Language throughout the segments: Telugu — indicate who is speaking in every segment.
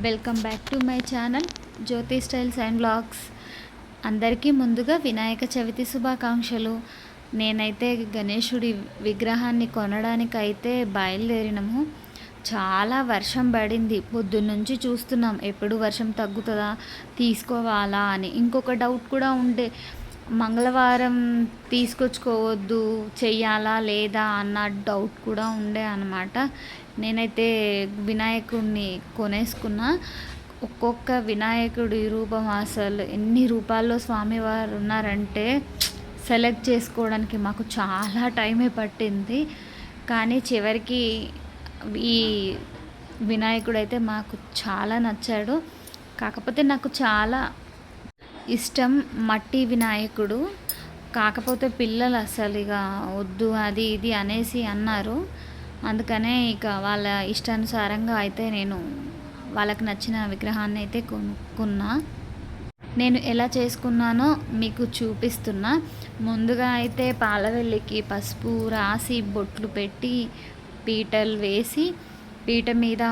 Speaker 1: Welcome back to my channel Jyothi styles and blogs అందరికీ ముందుగా వినాయక చవితి శుభాకాంక్షలు. నేనైతే గణేశుడి విగ్రహాన్ని కొనడానికి అయితే బయలుదేరినాము. చాలా వర్షం పడింది. పొద్దున్నుంచి చూస్తున్నాం ఎప్పుడు వర్షం తగ్గుతుందా తీసుకోవాలా అని. ఇంకొక డౌట్ కూడా ఉండే. మంగళవారం తీసుకొచ్చుకోవద్దు చెయ్యాలా లేదా అన్న డౌట్ కూడా ఉండే అనమాట నేనైతే వినాయకుడిని కొనేసుకున్నా. ఒక్కొక్క వినాయకుడి రూపం అసలు ఎన్ని రూపాల్లో స్వామివారు ఉన్నారంటే సెలెక్ట్ చేసుకోవడానికి మాకు చాలా టైమే పట్టింది. కానీ చివరికి ఈ వినాయకుడు అయితే మాకు చాలా నచ్చాడు. కాకపోతే నాకు చాలా ఇష్టం మట్టి వినాయకుడు. కాకపోతే పిల్లలు అసలు ఇక వద్దు అది ఇది అనేసి అన్నారు. అందుకనే ఇక వాళ్ళ ఇష్టానుసారంగా అయితే నేను వాళ్ళకి నచ్చిన విగ్రహాన్ని అయితే కొనుక్కున్నా. నేను ఎలా చేసుకున్నానో మీకు చూపిస్తున్నా. ముందుగా అయితే పాలవెల్లికి పసుపు రాసి బొట్లు పెట్టి పీటలు వేసి పీట మీద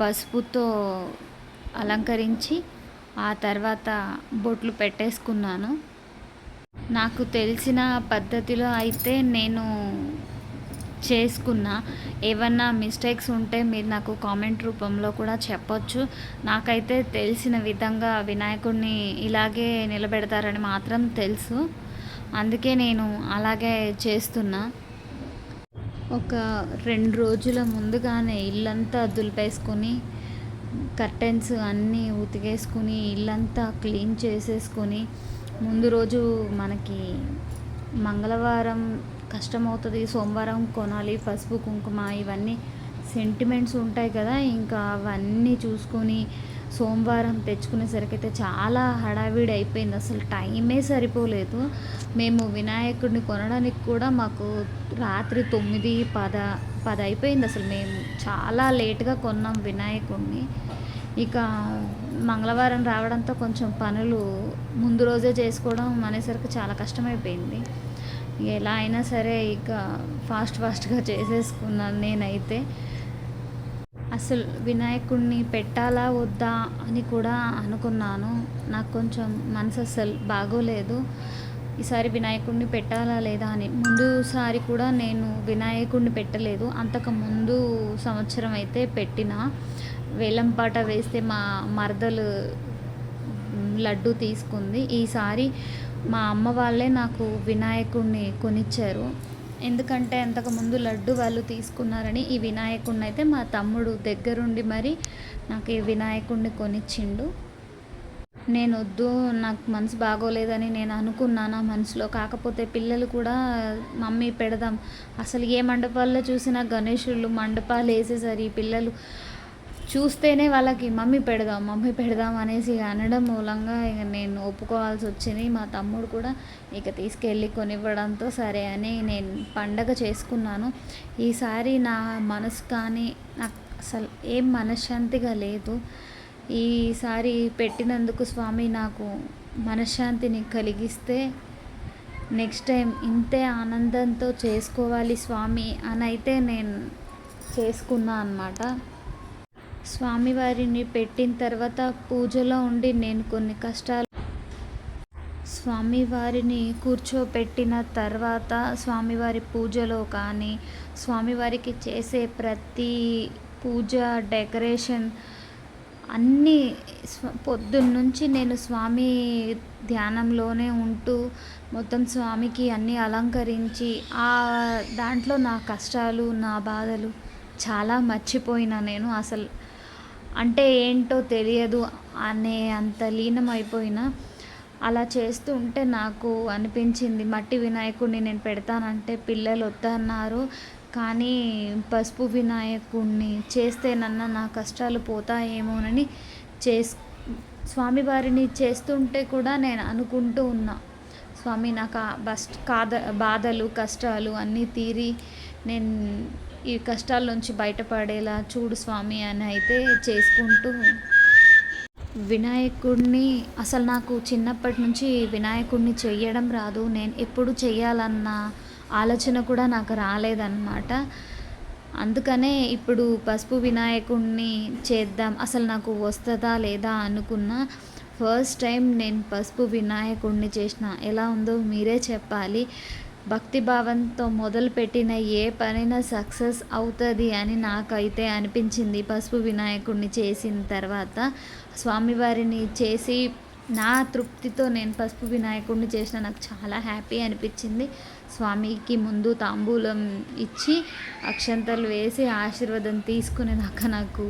Speaker 1: పసుపుతో అలంకరించి ఆ తర్వాత బొట్లు పెట్టేసుకున్నాను. నాకు తెలిసిన పద్ధతిలో అయితే నేను చేసుకున్నా. ఏమన్నా మిస్టేక్స్ ఉంటే మీరు నాకు కామెంట్ రూపంలో కూడా చెప్పొచ్చు. నాకైతే తెలిసిన విధంగా వినాయకుడిని ఇలాగే నిలబెడతారని మాత్రం తెలుసు. అందుకే నేను అలాగే చేస్తున్నా. ఒక రెండు రోజుల ముందుగానే ఇల్లంతా దులిపేసుకొని కర్టెన్స్ అన్నీ ఉతికేసుకుని ఇల్లంతా క్లీన్ చేసేసుకొని ముందు రోజు మనకి మంగళవారం కష్టమవుతుంది సోమవారం కొనాలి పసుపు కుంకుమ ఇవన్నీ సెంటిమెంట్స్ ఉంటాయి కదా ఇంకా అవన్నీ చూసుకొని సోమవారం తెచ్చుకునేసరికైతే చాలా హడావిడి అయిపోయింది. అసలు టైమే సరిపోలేదు. మేము వినాయకుడిని కొనడానికి కూడా మాకు రాత్రి తొమ్మిది పద పది అయిపోయింది అసలు. మేము చాలా లేట్గా కొన్నాం వినాయకుడిని ఇక మంగళవారం రావడంతో కొంచెం పనులు ముందు రోజే చేసుకోవడం అనేసరికి చాలా కష్టమైపోయింది. ఎలా అయినా సరే ఇక ఫాస్ట్ ఫాస్ట్గా చేసేసుకున్నాను నేనైతే. అసలు వినాయకుడిని పెట్టాలా వద్దా అని కూడా అనుకున్నాను. నాకు కొంచెం మనసు అసలు బాగోలేదు. ఈసారి వినాయకుడిని పెట్టాలా లేదా అని. ముందుసారి కూడా నేను వినాయకుడిని పెట్టలేదు. అంతకు ముందు సంవత్సరం అయితే పెట్టిన. వేలంపాట వేస్తే మా మరదలు లడ్డు తీసుకుంది. ఈసారి మా అమ్మ వాళ్ళే నాకు వినాయకుడిని కొనిచ్చారు. ఎందుకంటే అంతకుముందు లడ్డు వాళ్ళు తీసుకున్నారని ఈ వినాయకుడిని అయితే మా తమ్ముడు దగ్గరుండి మరి నాకు ఈ వినాయకుడిని కొనిచ్చిండు. నేను వద్దు నాకు మనసు బాగోలేదని నేను అనుకున్నాను మనసులో. కాకపోతే పిల్లలు కూడా మమ్మీ పెడదాం. అసలు ఏ మండపాల్లో చూసినా గణేషులు మండపాలు వేసేసరి పిల్లలు చూస్తేనే వాళ్ళకి మమ్మీ పెడదాం మమ్మీ పెడదాం అనేసి అనడం మూలంగా ఇక నేను ఒప్పుకోవాల్సి వచ్చింది. మా తమ్ముడు కూడా ఇక తీసుకెళ్ళి కొనివ్వడంతో సరే అని నేను పండగ చేసుకున్నాను. ఈసారి నా మనసు కానీ నాకు అసలు ఏం మనశ్శాంతిగా లేదు. ఈసారి పెట్టినందుకు స్వామి నాకు మనశ్శాంతిని కలిగిస్తే నెక్స్ట్ టైం ఇంతే ఆనందంతో చేసుకోవాలి స్వామి అని అయితే నేను చేసుకున్నా అనమాట స్వామివారిని పెట్టిన తర్వాత పూజలో ఉండి నేను కొన్ని కష్టాలు స్వామివారిని కూర్చోపెట్టిన తర్వాత స్వామివారి పూజలో కానీ స్వామివారికి చేసే ప్రతి పూజ డెకరేషన్ అన్నీ పొద్దున్నుంచి నేను స్వామి ధ్యానంలోనే ఉంటూ మొత్తం స్వామికి అన్నీ అలంకరించి ఆ దాంట్లో నా కష్టాలు నా బాధలు చాలా మర్చిపోయినా నేను అసలు. అంటే ఏంటో తెలియదు అనే అంత లీనం అయిపోయినా అలా చేస్తూ ఉంటే నాకు అనిపించింది మట్టి వినాయకుడిని నేను పెడతానంటే పిల్లలు వద్దన్నారు కానీ పసుపు వినాయకుడిని చేస్తేనన్నా నా కష్టాలు పోతాయేమోనని చేస్ స్వామివారిని చేస్తుంటే కూడా నేను అనుకుంటూ ఉన్నా. స్వామి నాకు బస్ కాద బాధలు కష్టాలు అన్నీ తీరి నేను ఈ కష్టాల నుంచి బయటపడేలా చూడు స్వామి అని అయితే చేసుకుంటూ వినాయకుడిని అసలు నాకు చిన్నప్పటి నుంచి వినాయకుడిని చెయ్యడం రాదు. నేను ఎప్పుడు చెయ్యాలన్నా ఆలోచన కూడా నాకు రాలేదన్నమాట. అందుకనే ఇప్పుడు పసుపు వినాయకుడిని చేద్దాం అసలు నాకు వస్తుందా లేదా అనుకున్నా ఫస్ట్ టైం నేను పసుపు వినాయకుడిని చేసిన. ఎలా ఉందో మీరే చెప్పాలి. భక్తి భావంతో మొదలుపెట్టిన ఏ పనైనా సక్సెస్ అవుతుంది అని నాకైతే అనిపించింది. పసుపు వినాయకుడిని చేసిన తర్వాత స్వామివారిని చేసి నా తృప్తితో నేను పసుపు వినాయకుడిని చేసిన నాకు చాలా హ్యాపీ అనిపించింది. స్వామికి ముందు తాంబూలం ఇచ్చి అక్షంతలు వేసి ఆశీర్వాదం తీసుకునేదాకా నాకు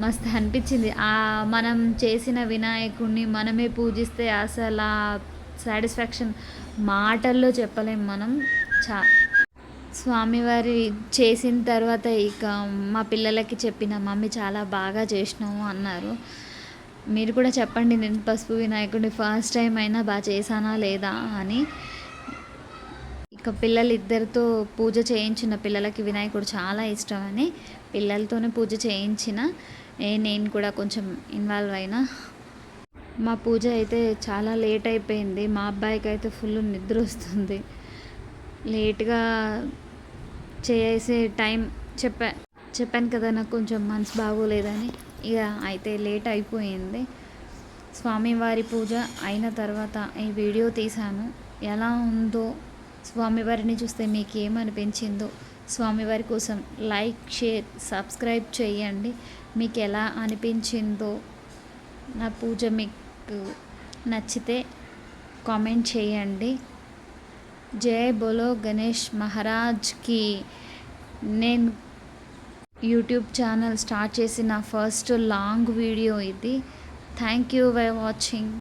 Speaker 1: మస్తు అనిపించింది. ఆ మనం చేసిన వినాయకుడిని మనమే పూజిస్తే అసలు ఆ సాటిస్ఫాక్షన్ మాటల్లో చెప్పలేం మనం. చా స్వామివారి చేసిన తర్వాత ఇక మా పిల్లలకి చెప్పిన మమ్మీ చాలా బాగా చేసినాము అన్నారు. మీరు కూడా చెప్పండి నేను పసుపు వినాయకుడిని ఫస్ట్ టైం అయినా బాగా చేశానా లేదా అని. ఇక పిల్లలు ఇద్దరితో పూజ చేయించిన పిల్లలకి వినాయకుడు చాలా ఇష్టం అని పిల్లలతోనే పూజ చేయించిన ఏ నేను కూడా కొంచెం ఇన్వాల్వ్ అయినా. మా పూజ అయితే చాలా లేట్ అయిపోయింది. మా అబ్బాయికి అయితే ఫుల్ నిద్ర వస్తుంది. లేట్గా చేసే టైం చెప్పా చెప్పాను కదా నాకు కొంచెం మనసు బాగోలేదని. ఇక అయితే లేట్ అయిపోయింది. స్వామివారి పూజ అయిన తర్వాత ఈ వీడియో తీశాను. ఎలా ఉందో స్వామివారిని చూస్తే మీకు ఏమనిపించిందో స్వామివారి కోసం లైక్ షేర్ సబ్స్క్రైబ్ చేయండి. మీకు ఎలా అనిపించిందో నా పూజ మీకు నచ్చితే కామెంట్ చేయండి. జై బోలో గణేష్ మహారాజ్కి నేను యూట్యూబ్ ఛానల్ స్టార్ట్ చేసిన ఫస్ట్ లాంగ్ వీడియో ఇది. Thank you by watching